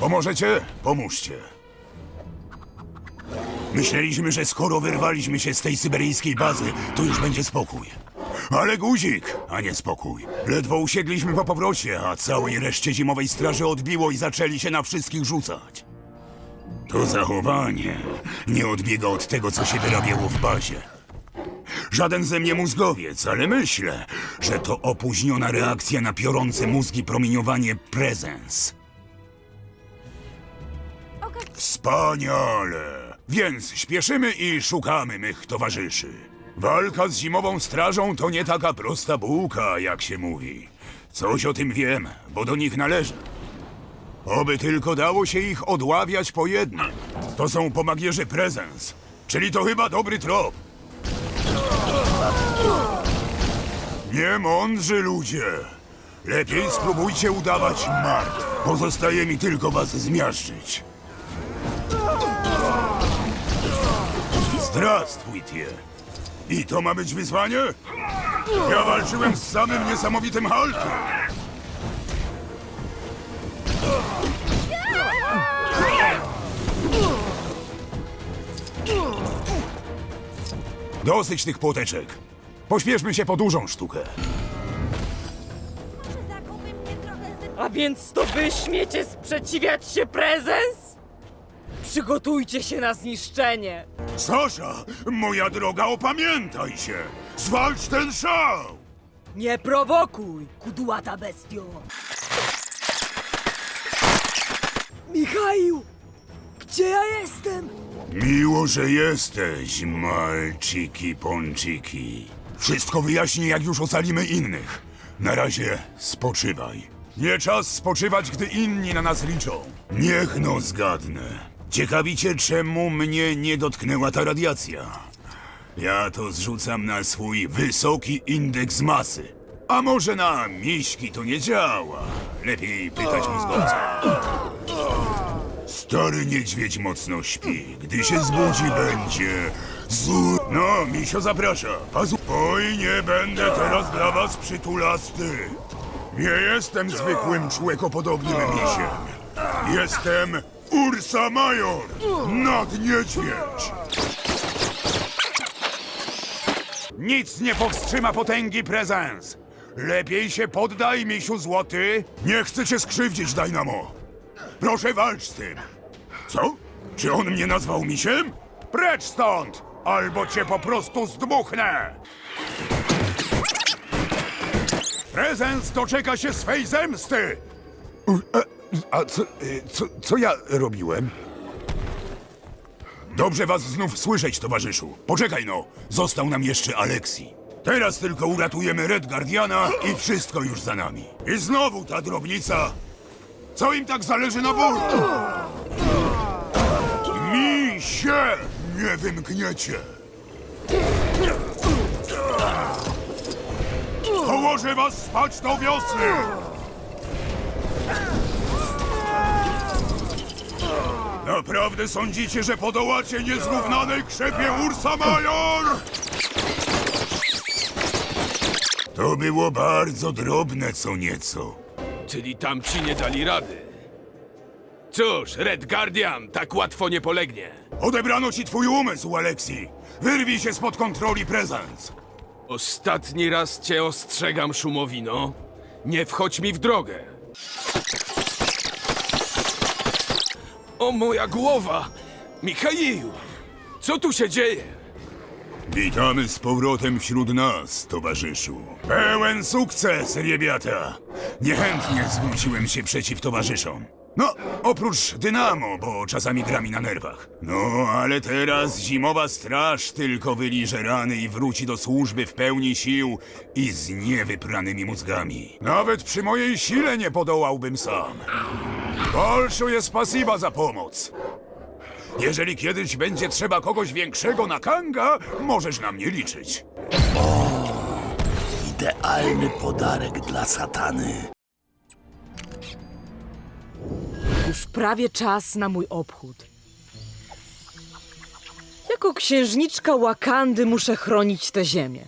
Pomożecie? Pomóżcie. Myśleliśmy, że skoro wyrwaliśmy się z tej syberyjskiej bazy, to już będzie spokój. Ale guzik, a nie spokój. Ledwo usiedliśmy po powrocie, a całej reszcie zimowej straży odbiło i zaczęli się na wszystkich rzucać. To zachowanie nie odbiega od tego, co się wyrabiało w bazie. Żaden ze mnie mózgowiec, ale myślę, że to opóźniona reakcja na piorące mózgi promieniowanie prezens. Wspaniale! Więc śpieszymy i szukamy mych towarzyszy. Walka z zimową strażą to nie taka prosta bułka, jak się mówi. Coś o tym wiem, bo do nich należę. Oby tylko dało się ich odławiać po jednym. To są pomagierzy prezens, czyli to chyba dobry trop. Nie mądrzy ludzie. Lepiej spróbujcie udawać martw. Pozostaje mi tylko was zmiażdżyć. Здравствуйте. I to ma być wyzwanie? Ja walczyłem z samym niesamowitym Hulkiem. Dosyć tych płoteczek. Pośpieszmy się po dużą sztukę. Zakupy mnie trochę z... A więc to wy śmiecie sprzeciwiać się prezens? Przygotujcie się na zniszczenie. Sasza, moja droga, opamiętaj się! Zwalcz ten szał! Nie prowokuj, kudłata bestio. Michaił! Gdzie ja jestem? Miło, że jesteś, malciki ponczyki. Wszystko wyjaśnię, jak już ocalimy innych. Na razie spoczywaj. Nie czas spoczywać, gdy inni na nas liczą. Niech no zgadnę. Ciekawicie, czemu mnie nie dotknęła ta radiacja? Ja to zrzucam na swój wysoki indeks masy. A może na miśki to nie działa? Lepiej pytać mózgowca. Stary niedźwiedź mocno śpi. Gdy się zbudzi, będzie zu... No, misio zaprasza. Pazu... Oj, nie będę teraz dla was przytulasty. Nie jestem zwykłym człekopodobnym misiem. Jestem Ursa Major, nadniedźwiedź. Nic nie powstrzyma potęgi prezens. Lepiej się poddaj, misiu złoty. Nie chcę cię skrzywdzić, Dynamo. Proszę walcz z tym. Co? Czy on mnie nazwał misiem? Precz stąd! Albo cię po prostu zdmuchnę! Prezens doczeka się swej zemsty! A co, co, co ja robiłem? Dobrze was znów słyszeć, towarzyszu. Poczekaj no, został nam jeszcze Aleksi. Teraz tylko uratujemy Red Guardiana i wszystko już za nami. I znowu ta drobnica. Co im tak zależy na bólu? Mi się nie wymkniecie. Położę was spać do wiosny. Naprawdę sądzicie, że podołacie niezrównanej krzepie Ursa Major? To było bardzo drobne co nieco. Czyli tamci nie dali rady. Cóż, Red Guardian tak łatwo nie polegnie. Odebrano ci twój umysł, Aleksi. Wyrwij się spod kontroli prezens. Ostatni raz cię ostrzegam, Szumowino. Nie wchodź mi w drogę. O moja głowa! Michaił! Co tu się dzieje? Witamy z powrotem wśród nas, towarzyszu. Pełen sukces, rybiata. Niechętnie zwróciłem się przeciw towarzyszom. No, oprócz Dynamo, bo czasami gra mi na nerwach. No, ale teraz zimowa straż tylko wyliże rany i wróci do służby w pełni sił i z niewypranymi mózgami. Nawet przy mojej sile nie podołałbym sam. Bolszu jest pasiba za pomoc. Jeżeli kiedyś będzie trzeba kogoś większego na kanga, możesz na mnie liczyć. Idealny podarek dla satany. Już prawie czas na mój obchód. Jako księżniczka Wakandy muszę chronić tę ziemię.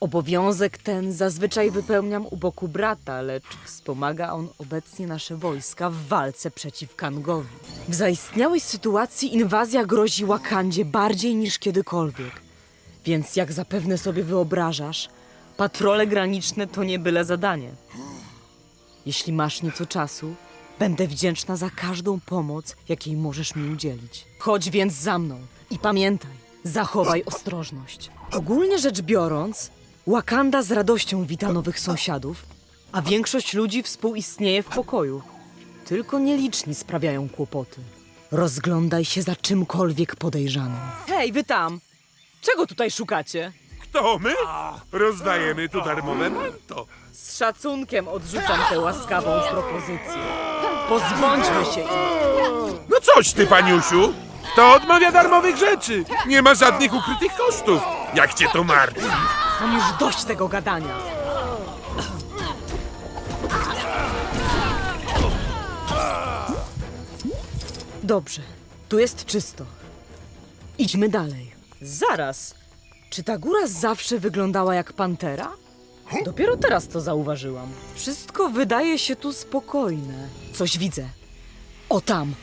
Obowiązek ten zazwyczaj wypełniam u boku brata, lecz wspomaga on obecnie nasze wojska w walce przeciw Kangowi. W zaistniałej sytuacji inwazja grozi Wakandzie bardziej niż kiedykolwiek. Więc jak zapewne sobie wyobrażasz, patrole graniczne to nie byle zadanie. Jeśli masz nieco czasu, będę wdzięczna za każdą pomoc, jakiej możesz mi udzielić. Chodź więc za mną i pamiętaj, zachowaj ostrożność. Ogólnie rzecz biorąc, Wakanda z radością wita nowych sąsiadów, a większość ludzi współistnieje w pokoju. Tylko nieliczni sprawiają kłopoty. Rozglądaj się za czymkolwiek podejrzanym. Hej, wy tam! Czego tutaj szukacie? To my? Rozdajemy tu darmowe manto. Z szacunkiem odrzucam tę łaskawą propozycję. Pozbądźmy się ich. No coś ty, paniusiu! To odmawia darmowych rzeczy. Nie ma żadnych ukrytych kosztów. Jak cię to martwi? Mam już dość tego gadania. Dobrze, tu jest czysto. Idźmy dalej. Zaraz. Czy ta góra zawsze wyglądała jak pantera? Dopiero teraz to zauważyłam. Wszystko wydaje się tu spokojne. Coś widzę. O tam.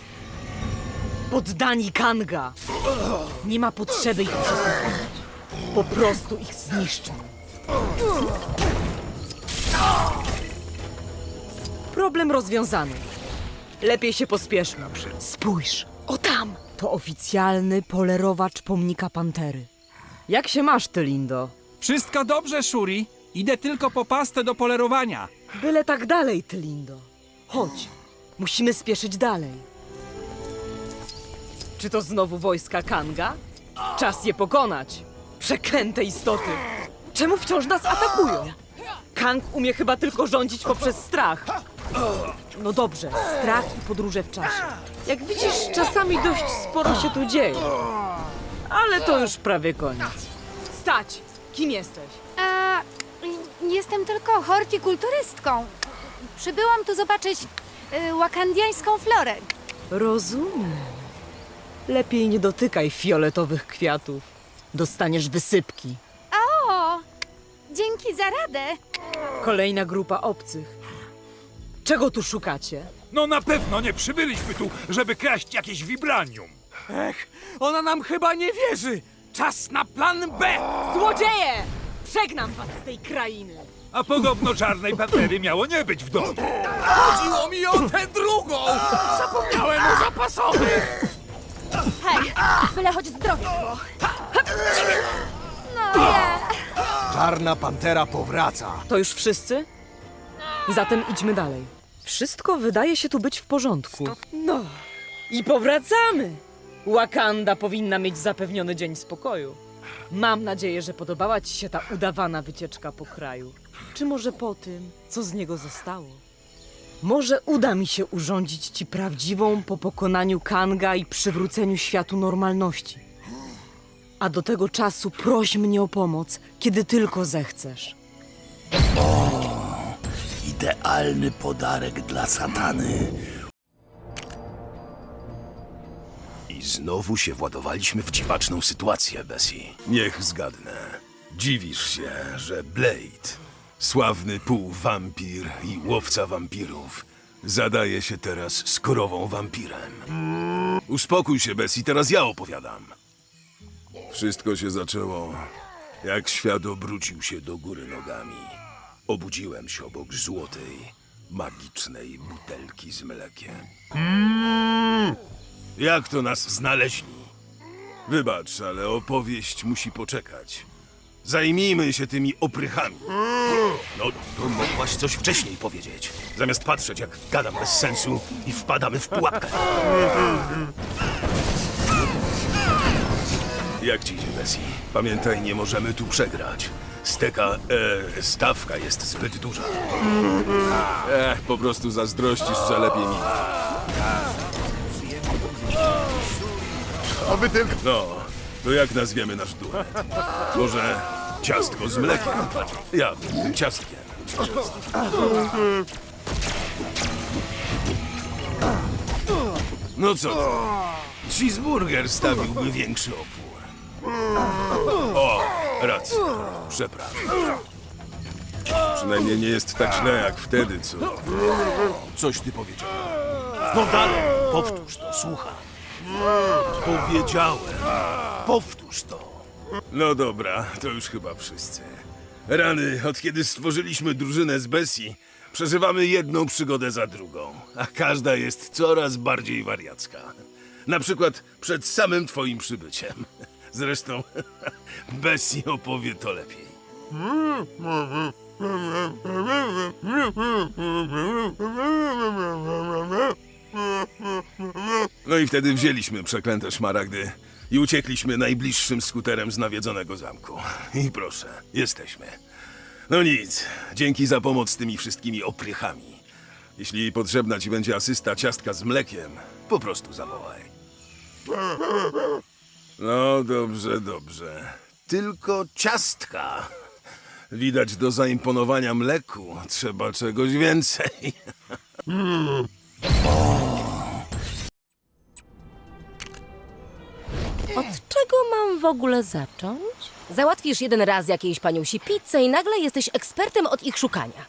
Poddani Kanga. Nie ma potrzeby ich przesłuchiwać. Po prostu ich zniszczę. Problem rozwiązany. Lepiej się pospieszmy. Spójrz, o tam! To oficjalny polerowacz pomnika Pantery. Jak się masz, ty, Lindo? Wszystko dobrze, Shuri. Idę tylko po pastę do polerowania. Byle tak dalej, ty, Lindo. Chodź, musimy spieszyć dalej. Czy to znowu wojska Kanga? Czas je pokonać. Przeklęte istoty. Czemu wciąż nas atakują? Kang umie chyba tylko rządzić poprzez strach. No dobrze, strach i podróże w czasie. Jak widzisz, czasami dość sporo się tu dzieje. Ale to już prawie koniec. Stać! Kim jesteś? A, y, jestem tylko hortikulturystką. Przybyłam tu zobaczyć y, wakandiańską florę. Rozumiem. Lepiej nie dotykaj fioletowych kwiatów. Dostaniesz wysypki. O, dzięki za radę. Kolejna grupa obcych. Czego tu szukacie? No na pewno nie przybyliśmy tu, żeby kraść jakieś vibranium. Ech, ona nam chyba nie wierzy. Czas na plan B. Złodzieje! Przegnam was z tej krainy! A podobno czarnej pantery miało nie być w domu. Chodziło mi o tę drugą. Zapomniałem o zapasowych. Hej, byle choć zdrowie było. No nie. Czarna pantera powraca. To już wszyscy? Zatem idźmy dalej. Wszystko wydaje się tu być w porządku. No, i powracamy! Wakanda powinna mieć zapewniony dzień spokoju. Mam nadzieję, że podobała ci się ta udawana wycieczka po kraju. Czy może po tym, co z niego zostało? Może uda mi się urządzić ci prawdziwą po pokonaniu Kanga i przywróceniu światu normalności. A do tego czasu proś mnie o pomoc, kiedy tylko zechcesz. Idealny podarek dla satany. I znowu się władowaliśmy w dziwaczną sytuację, Bessie. Niech zgadnę. Dziwisz się, że Blade, sławny półwampir i łowca wampirów, zadaje się teraz z krową wampirem. Uspokój się, Bessie, teraz ja opowiadam. Wszystko się zaczęło, jak świat obrócił się do góry nogami. Obudziłem się obok złotej, magicznej butelki z mlekiem. Jak to nas znaleźli? Wybacz, ale opowieść musi poczekać. Zajmijmy się tymi oprychami. No, to mogłaś coś wcześniej powiedzieć. Zamiast patrzeć, jak gadam bez sensu i wpadamy w pułapkę. Jak ci idzie, Bessie? Pamiętaj, nie możemy tu przegrać. Steka, e, stawka jest zbyt duża. Ech, po prostu zazdrościsz, że lepiej mi. Oby tylko... No, to jak nazwiemy nasz duet? Może ciastko z mlekiem? Ja bym ciastkiem. No co ty? Cheeseburger stawiłby większy opór. O, Racja. Przepraszam. Przynajmniej nie jest tak źle jak wtedy, co... Coś ty powiedział. No dalej, powtórz to, słucham. Powiedziałem. Powtórz to. No dobra, to już chyba wszyscy. Rany, od kiedy stworzyliśmy drużynę z Bessie, przeżywamy jedną przygodę za drugą, a każda jest coraz bardziej wariacka. Na przykład przed samym twoim przybyciem. Zresztą Bessie opowie to lepiej. No i wtedy wzięliśmy przeklęte szmaragdy i uciekliśmy najbliższym skuterem z nawiedzonego zamku. I proszę, jesteśmy. No nic, dzięki za pomoc z tymi wszystkimi oprychami. Jeśli potrzebna ci będzie asysta ciastka z mlekiem, po prostu zawołaj. No dobrze, dobrze. Tylko ciastka. Widać do zaimponowania mleku trzeba czegoś więcej. Od czego mam w ogóle zacząć? Załatwisz jeden raz jakiejś paniusi pizzę i nagle jesteś ekspertem od ich szukania.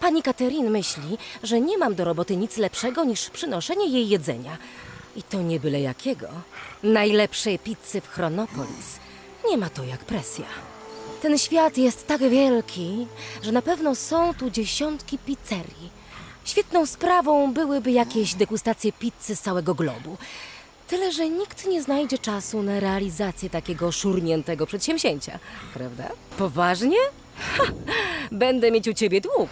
Pani Katerin myśli, że nie mam do roboty nic lepszego niż przynoszenie jej jedzenia. I to nie byle jakiego. Najlepszej pizzy w Chronopolis. Nie ma to jak presja. Ten świat jest tak wielki, że na pewno są tu dziesiątki pizzerii. Świetną sprawą byłyby jakieś degustacje pizzy z całego globu. Tyle, że nikt nie znajdzie czasu na realizację takiego szurniętego przedsięwzięcia, prawda? Poważnie? Ha, będę mieć u ciebie dług.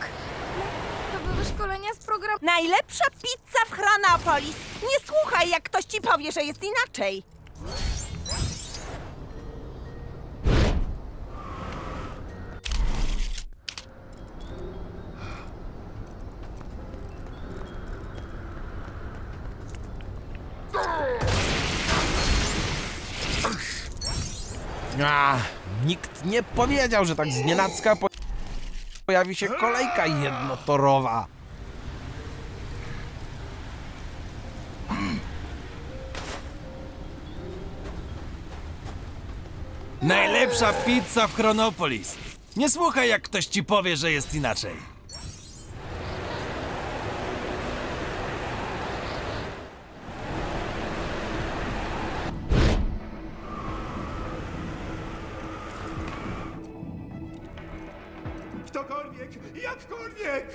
To były szkolenia z programu. Najlepsza pizza w Chronopolis. Nie słuchaj, jak ktoś ci powie, że jest inaczej. A, nikt nie powiedział, że tak znienacka po... pojawi się kolejka jednotorowa. Najlepsza pizza w Chronopolis. Nie słuchaj, jak ktoś ci powie, że jest inaczej. Ktokolwiek, jakkolwiek!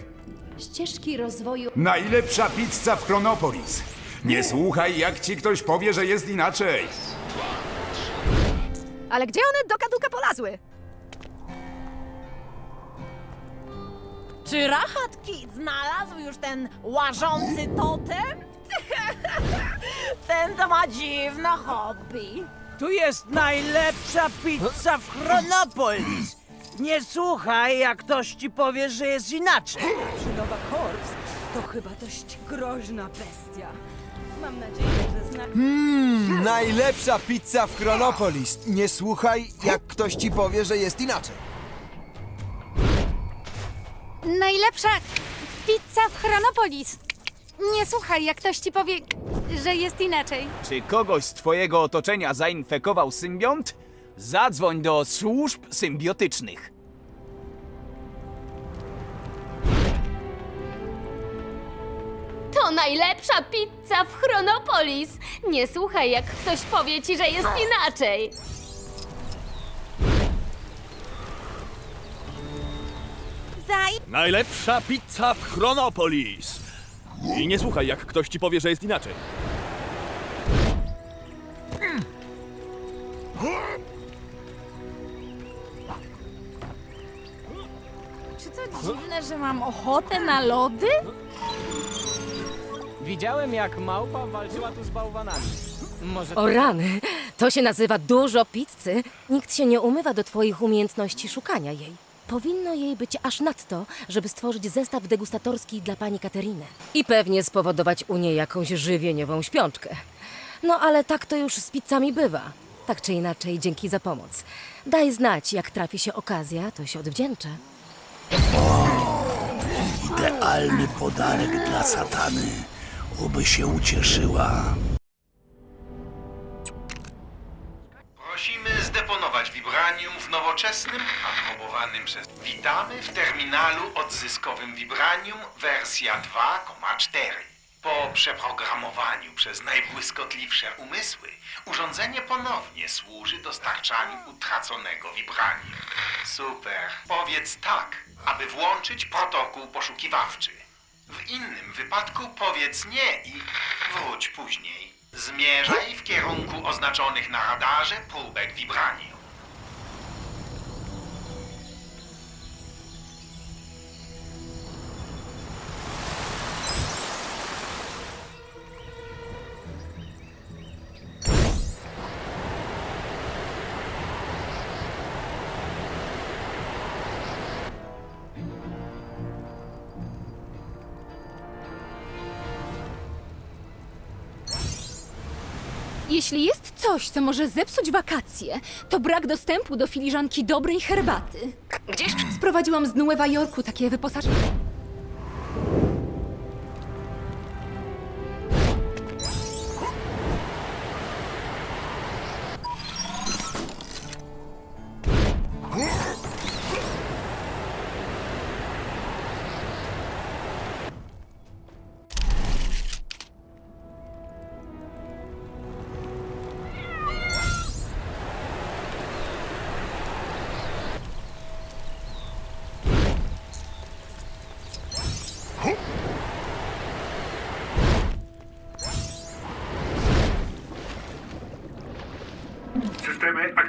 Ścieżki rozwoju. Najlepsza pizza w Chronopolis. Nie słuchaj, jak ci ktoś powie, że jest inaczej. Ale gdzie one do kaduka polazły? Czy Rahat Kid znalazł już ten łażący totem? ten to ma dziwne hobby. Tu jest najlepsza pizza w Chronopolis. Nie słuchaj, jak ktoś ci powie, że jest inaczej. Nowa Korps to chyba dość groźna bestia. Mam nadzieję, że zna... Najlepsza pizza w Chronopolis. Nie słuchaj, jak ktoś ci powie, że jest inaczej. Najlepsza pizza w Chronopolis. Nie słuchaj, jak ktoś ci powie, że jest inaczej. Czy kogoś z twojego otoczenia zainfekował symbiont? Zadzwoń do służb symbiotycznych. To najlepsza pizza w Chronopolis. Nie słuchaj, jak ktoś powie ci, że jest inaczej. Zaj... Najlepsza pizza w Chronopolis. I nie słuchaj, jak ktoś ci powie, że jest inaczej. Czy to dziwne, że mam ochotę na lody? Widziałem, jak małpa walczyła tu z bałwanami. Może O rany, to się nazywa dużo pizzy. Nikt się nie umywa do twoich umiejętności szukania jej. Powinno jej być aż nadto, żeby stworzyć zestaw degustatorski dla pani Kateriny. I pewnie spowodować u niej jakąś żywieniową śpiączkę. No ale tak to już z pizzami bywa. Tak czy inaczej, dzięki za pomoc. Daj znać, jak trafi się okazja, to się odwdzięczę. Idealny podarek dla satany. Oby się ucieszyła. Prosimy zdeponować wibranium w nowoczesnym, aprobowanym przez... Witamy w terminalu odzyskowym Vibranium wersja 2,4. Po przeprogramowaniu przez najbłyskotliwsze umysły, urządzenie ponownie służy dostarczaniu utraconego Vibranium. Super. Powiedz tak, aby włączyć protokół poszukiwawczy. W innym wypadku powiedz nie i wróć później. Zmierzaj w kierunku oznaczonych na radarze próbek Vibranium. Jeśli jest coś, co może zepsuć wakacje, to brak dostępu do filiżanki dobrej herbaty. Gdzieś Sprowadziłam z Nuewa Jorku takie wyposażenie.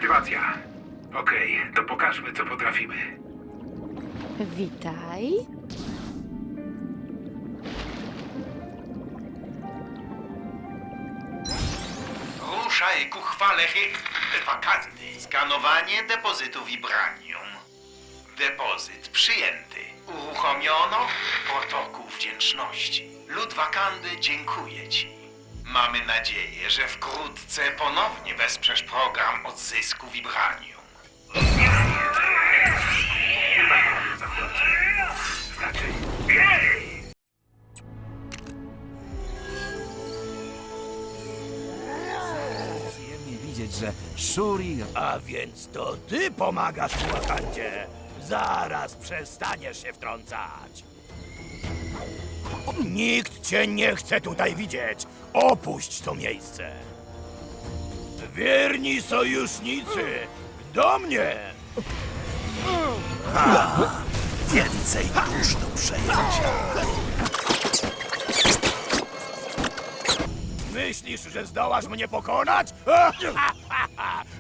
Aktywacja. Okej, to pokażmy, co potrafimy. Witaj. Ruszaj ku chwale hy- wakanty. Skanowanie depozytu Vibranium. Depozyt przyjęty. Uruchomiono protokół wdzięczności. Lud Wakandy dziękuję Ci. Mamy nadzieję, że wkrótce ponownie wesprzesz program odzysku Vibranium. Przyjemnie widzieć, że Shuri... A więc to ty pomagasz Wakandzie. Zaraz przestaniesz się wtrącać. Nikt cię nie chce tutaj widzieć. Opuść to miejsce. Wierni sojusznicy, do mnie! Więcej dusz do przejęcia. Myślisz, że zdołasz mnie pokonać?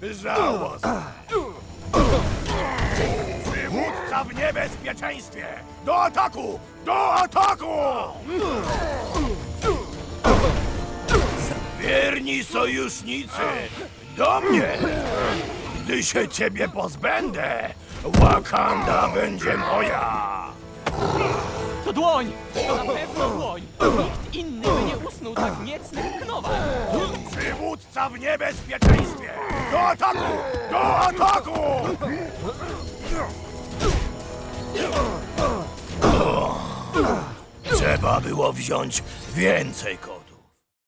Żałosne. Przywódca w niebezpieczeństwie! Do ataku! Do ataku! Wierni sojusznicy! Do mnie! Gdy się ciebie pozbędę, Wakanda będzie moja! To dłoń! To na pewno dłoń! Nikt inny by nie usnął tak niecnych knowach! Przywódca w niebezpieczeństwie! Do ataku! Do ataku! Trzeba było wziąć więcej kości.